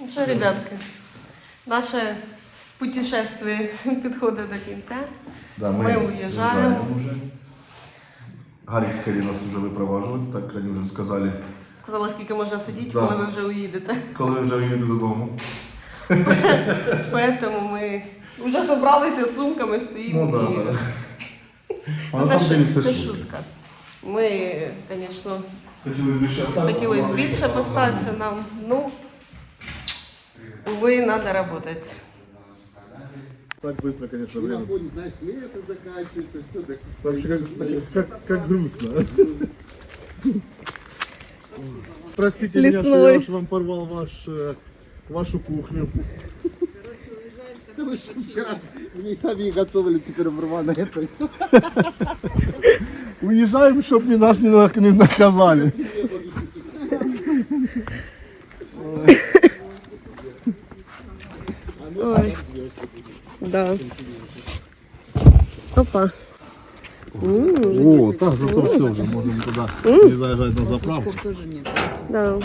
Ну що, ребятки, наше путешествие підходить до кінця. Да, Мы уезжаем. уже. Гарик скорее нас уже выпроваживает, так они уже сказали, Сказала, скільки можна сидіти, Да. коли ви вже уїдете. коли ви вже їдете додому. Поэтому ми вже зібралися з сумками, стоїмо. Ну да, і... да. А Ну, на самом ш- деле це це шутка. шутка. Ми, звісно, Хотілося б ще остатися. хотілося більше постатися нам. Ну, увы, надо работать. Так быстро, конечно, время. фоне, знаешь, лето заканчивается, все так. Вообще как, как, как грустно. Простите меня, что я уж вам порвал ваш, э, вашу кухню. Потому что вчера мне сами готовили, теперь обрыва на это. Уезжаем, чтобы не нас не, на- не наказали. Ой. Да. Опа. О, так, зато все уже, можем туда не заезжать на заправку. Тоже нет. Да.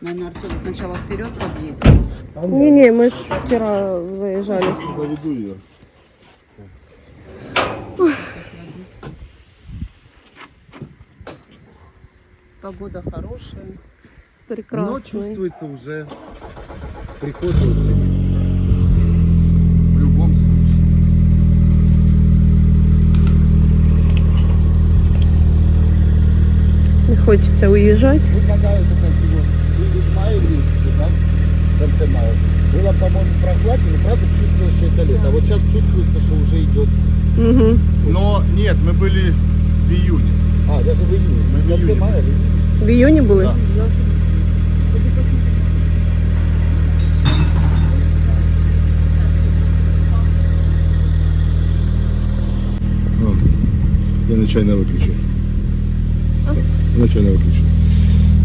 Наверное, Артем сначала вперед подъедет. Не-не, мы ж вчера заезжали. Заведу ее. охладиться. Погода хорошая. Но Прекрасно. чувствуется уже приход осени. В любом случае. Не хочется уезжать. Ну, когда это как его, в мае месяце, да? В конце мая. Было, по-моему, прохладно, но правда чувствовалось, что это лето. А вот сейчас чувствуется, что уже идет. Угу. Но нет, мы были в июне. А, даже в июне. Мы в июне. мая, в июне. Були? Да. Я нечайно виключив Я Нечайно виключив.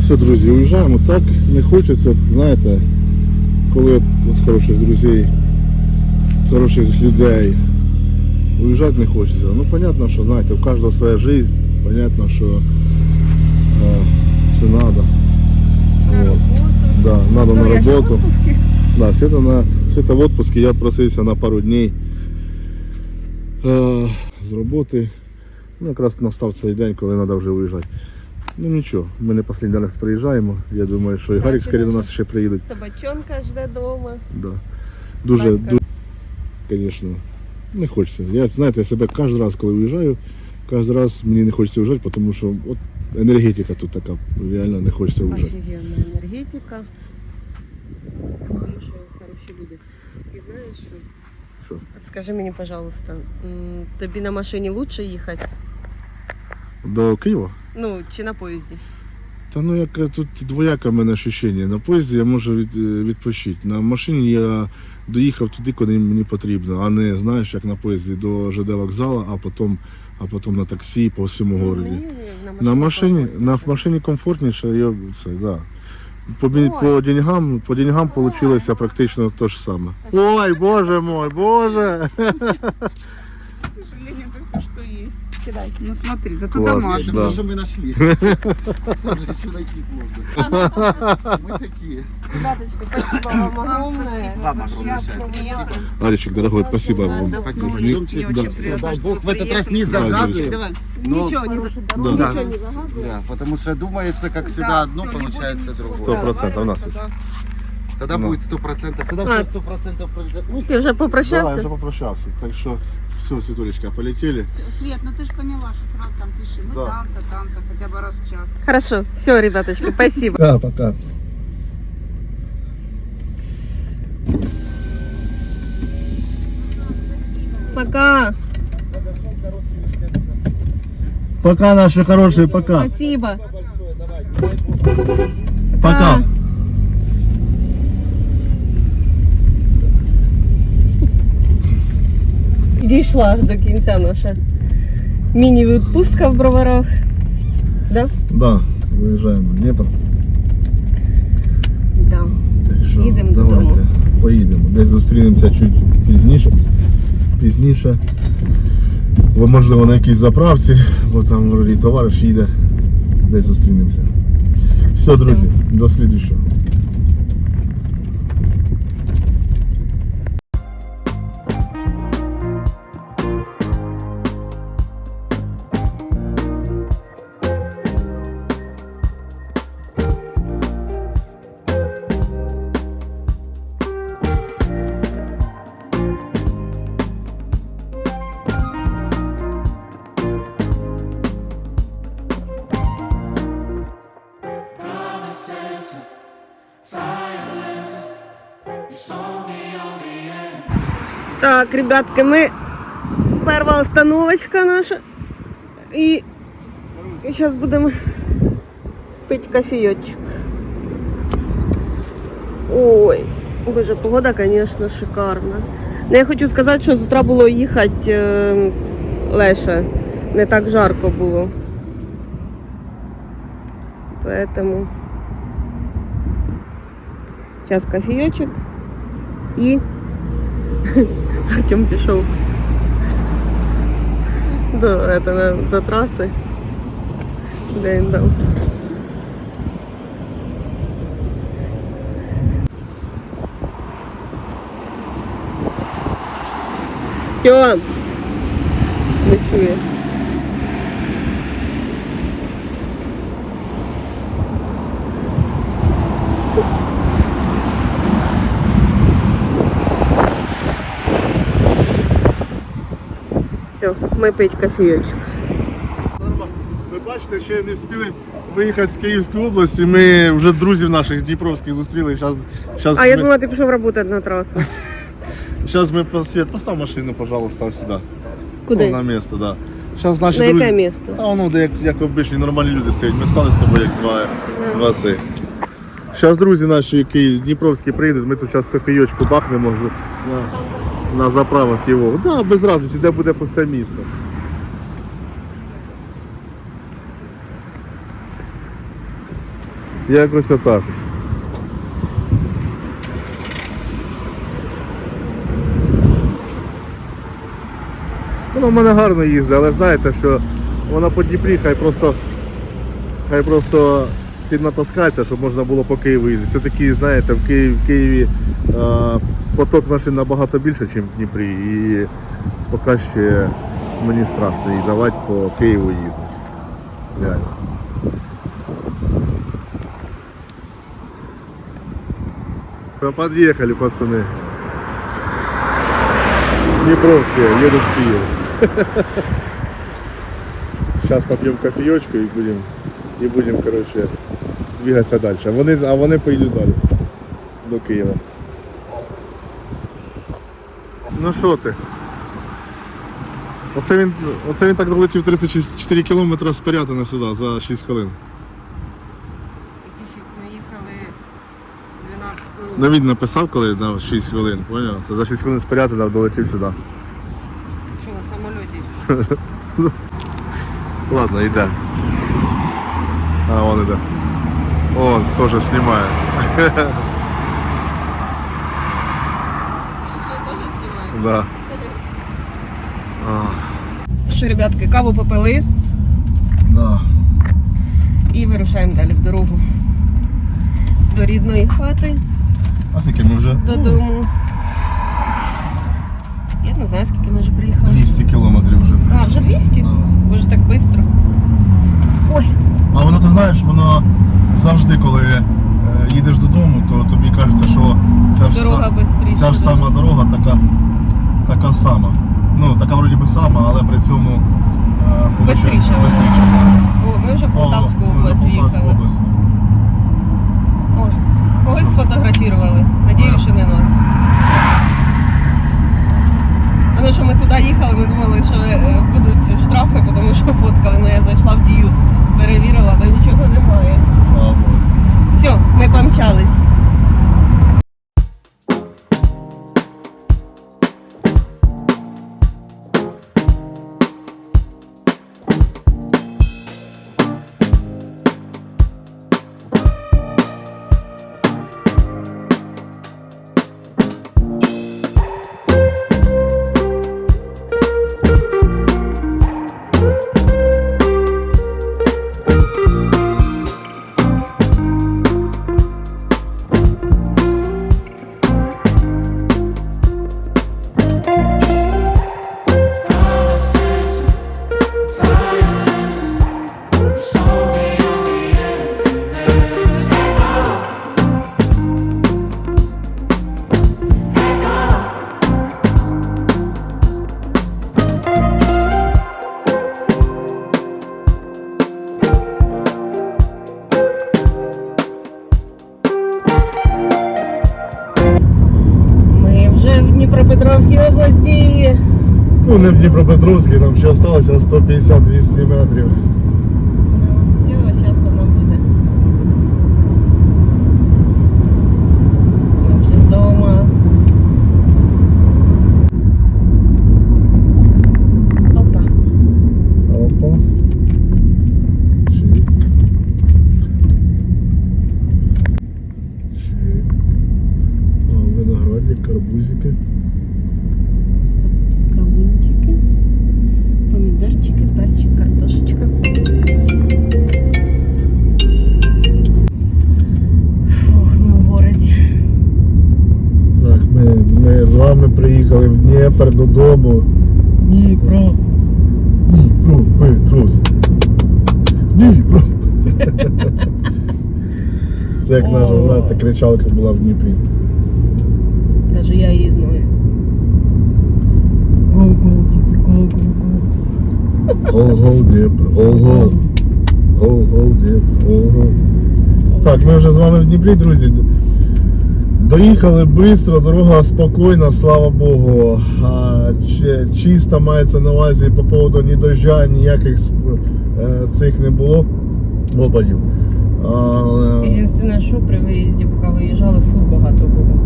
Все, друзі, уїжджаємо. Так не хочеться, знаєте, коли от, от хороших друзей, хороших людей. Уїжджати не хочеться. Ну, понятно, що знаєте, у кожного своя життя, понятно, що е, це треба. Вот. Да, надо на роботу. Да, Света, на, Света в отпуске, я просився на пару днів е, з роботи. Ну, якраз настав цей день, коли треба вже виїжджати. Ну нічого, ми не останній раз приїжджаємо. Я думаю, що і Гарік скоріше до нас ще приїдуть. Собачонка жде дома. Да. Дуже, Так, дуже, звісно, не хочеться. Я, знаєте, я себе кожен раз, коли виїжджаю, кожен раз мені не хочеться виїжджати, тому що от енергетика тут така, реально не хочеться виїжджати. Офігенна енергетика. Хороші, хороші люди. І знаєш що? Що? Скажи мені, пожалуйста, тобі на машині лучше їхати? До Києва? Ну, чи на поїзді? Та ну як е, тут двояке в мене ощущення. На поїзді я можу від, е, відпочити. На машині я доїхав туди, куди мені потрібно, а не знаєш, як на поїзді до ЖД вокзалу, а потім, а потім на таксі по всьому Ну, городі. На машині, на машині комфортніше, я, це, да. По, Ой. по деньгам, по деньгам вийшло практично те ж саме. Ой, боже мой, боже! К сожалению, это все, что есть Кидай. Ну смотри, зато Класс, домашний. да. Все, что мы нашли. Там же еще найти сложно. Мы такие. Ребяточки, спасибо вам огромное. Вам огромное счастье. Я- Аричик, дорогой, спасибо вам. Спасибо. Мне- Идемте. Мне да. очень приятно, Дай что Бог, вы в этот раз не приехали. загадываем. Давай. но- Ничего не Да. ничего Да. не загадываю. Да, потому что думается, как всегда, Да, одно, всё, не получается будем ничего другое. Сто процентов у нас Тогда Тогда Ну. будет сто процентов. Тогда А. все сто процентов произойдет. Ти вже Да, я вже попрощався? попрощався. Так що все, Світулечка, полетели. Свет, ну ты же поняла, что сразу там пиши. Мы Да. там-то, там-то, хотя бы раз в час. Хорошо, все, ребяточки, спасибо. Да, пока. Пока. Пока, наши хорошие, пока. Спасибо. Пока. Дійшла до кінця наша міні-відпустка в броварах. Да? Да, виїжджаємо в Дніпро. Да. Так що Їдемо давайте додому. поїдемо. Десь зустрінемося чуть пізніше. Пізніше. Бо, Можливо, на якійсь заправці, бо там вроді товариш їде. Десь зустрінемося. Все, друзі, до слідчого. Так, ребятки, ми перша остановочка наша. І зараз будемо пити кофійочок. Ой, боже, погода, звісно, шикарна. Ну, я хочу сказати, що з утра було їхати е, легше. Не так жарко було. Поэтому зараз кофійочок і Артем пішов до, это, на, до траси. Де він там? Тьом! Не чує. Все, ми пить кофійочок. Ви бачите, ще не встигли виїхати з Київської області. Ми вже друзів наших дніпровських зустріли. Зараз, зараз, А я ми, думала, ти пішов працювати на трасу. зараз ми по світ. Постав машину, пожалуйста, сюди. Куди? Ну, на місце, да. Зараз наші На друзі. яке місто? А воно де як, як обичні нормальні люди стоять. Ми стали з тобою як два, два цей. Зараз друзі наші, які Дніпровські приїдуть, ми тут зараз кофійочку бахнемо з- на, заправах його. Да, без разниці, де буде пусте місто. Якось отак ось. В мене гарно їздить, але знаєте, що вона по Дніпрі хай просто хай просто піднатаскається, щоб можна було по Києву їздити. Все-таки, знаєте, в Києві, в Києві е, поток машин набагато більше, ніж в Дніпрі. І поки ще мені страшно їй давати по Києву їздити. Реально. Ну, Подъехали, пацаны. Днепровские, едут в Киев. Сейчас попьем кофеечку и будем, и будем, короче, двигаться дальше. А вони, а вони поїдуть далі до Києва. Ну що ти? Оце він, оце він так долетів 34 кілометри з Порятина сюди за 6 хвилин. Ми їхали 12 хвилин. Ну написав, коли дав 6 хвилин, поняв? Це за 6 хвилин з Порятина долетів сюди. Що на самоліті? Ладно, йде. А, вон іде. О, теж знімає. Да. Що, ребятки, каву попили да. і вирушаємо далі в дорогу. До рідної хати, А скільки ми вже? додому. Я не знаю, скільки ми вже приїхали. 200 кілометрів вже. А, вже 200? Боже, так швидко. Ой, А воно ти знаєш, воно завжди, коли е, їдеш додому, то тобі кажеться, що ця ж, дорога са- швидше. ця ж сама дорога така, така сама. Ну, така вроді би сама, але при цьому Дніпропетровській області. Ну, не в Дніпропетровській, там ще залишилося 150-200 метрів. Ну, все, зараз вона буде. Ми вже вдома. Опа. Опа. Чик. Чик. А, виноградник, карбузики. Перчик, картошечка. Фух, ми в городі. Так, ми, ми з вами приїхали в Дніпр додому. Дніпро. Дніпро, Петрос. Дніпро. Це як наша, знаєте, кричалка була в Дніпрі. Даже я її знаю. Го-го, Дніпро, го-го-го. Гол-гол, Дніпро, гол-гол. Гол-гол. Так, ми вже з вами в Дніпрі, друзі. Доїхали швидко, дорога спокійна, слава Богу. А, чи- чисто мається на увазі по поводу ні дождя, ніяких е, цих не було опадів. Єдине, що при виїзді, поки виїжджали, фур багато було.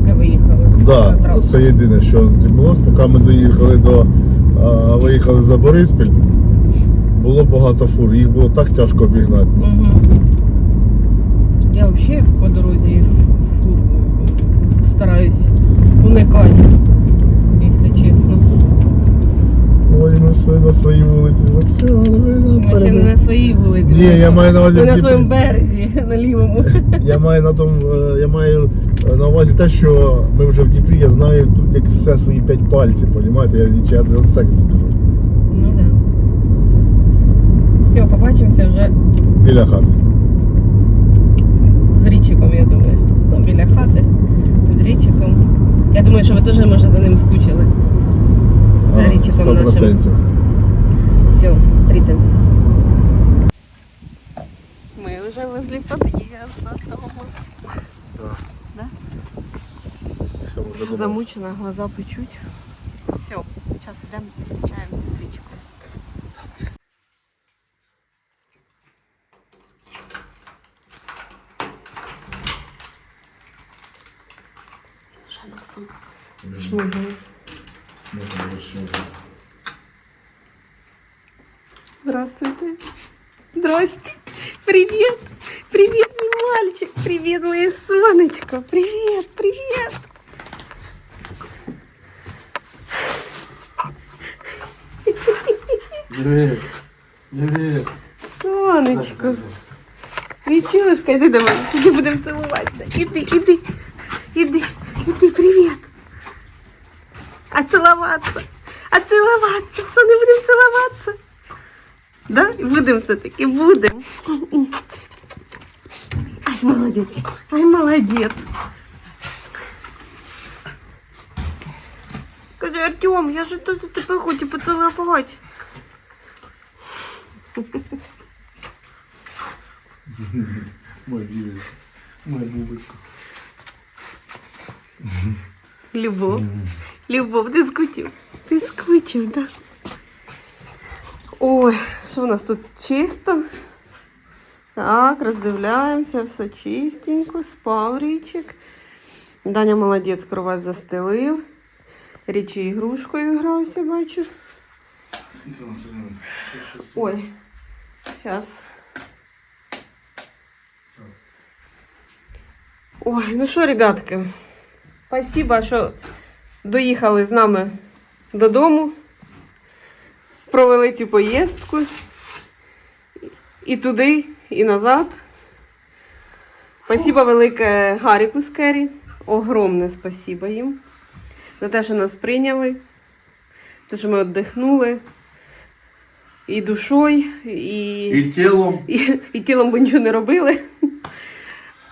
Поки виїхали. на Да, це єдине, що було. Поки ми доїхали до виїхали за Бориспіль, було багато фур. Їх було так тяжко обігнати. Мгм. Я взагалі по дорозі фур стараюсь уникати, якщо чесно. Ой, ми все на своїй вулиці. Все, Ми ще не на своїй вулиці. Ні, я маю на увазі Ми на своєму березі, на лівому. Я маю на тому, е, я маю на увазі те, що ми вже в Дніпрі, я знаю тут як все свої п'ять пальців, понімаєте? Я я за це кажу. Ну так. Да. Все, побачимося вже Біля хати. з річиком, я думаю. Там біля хати. З річиком. Я думаю, що ви теж може за ним скучили. За річиком Сто нашим. процентів. Все, встретимся. Мы уже возле подъезда все, вже думаю. Замучена, глаза печуть. Все, сейчас идем встречаемся с річкою. Шмигає. Здравствуйте. Здрасте. Привет. Привет, мой мальчик. Привет, моя солнышко. Привет, привет. Привіт. Привіт. Сонечко. Річушка, іди до мене. Іди будемо цілуватися. Іди, іди. Іди, іди, привіт. А цілуватися. А цілуватися. Що не будемо цілуватися? Да? І будемо все-таки, будемо. Ай, молодець. Ай, молодець. Каже, Артем, я же теж тебе хочу поцілувати. Дівчинка. Моя бубочка. Любов. Любов, ти скучив. Ти скучив, так? Ой, що в нас тут чисто? Так, роздивляємося, все чистенько, спав річик. Даня молодець, кровать застелив. Річі ігрушкою грався, бачу. У? Ой, зараз. Ой, ну що, ребятки, спасибо, що доїхали з нами додому. Провели цю поїздку. І туди, і назад. Спасибо велике Гаріку Скері. Огромне спасибо їм за те, що нас прийняли, те, що ми віддихнули. І душою, і, І тілом. і, і тілом ми нічого не робили.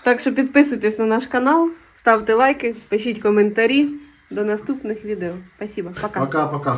Так що підписуйтесь на наш канал, ставте лайки, пишіть коментарі. До наступних відео. Спасибо. Пока. Пока-пока.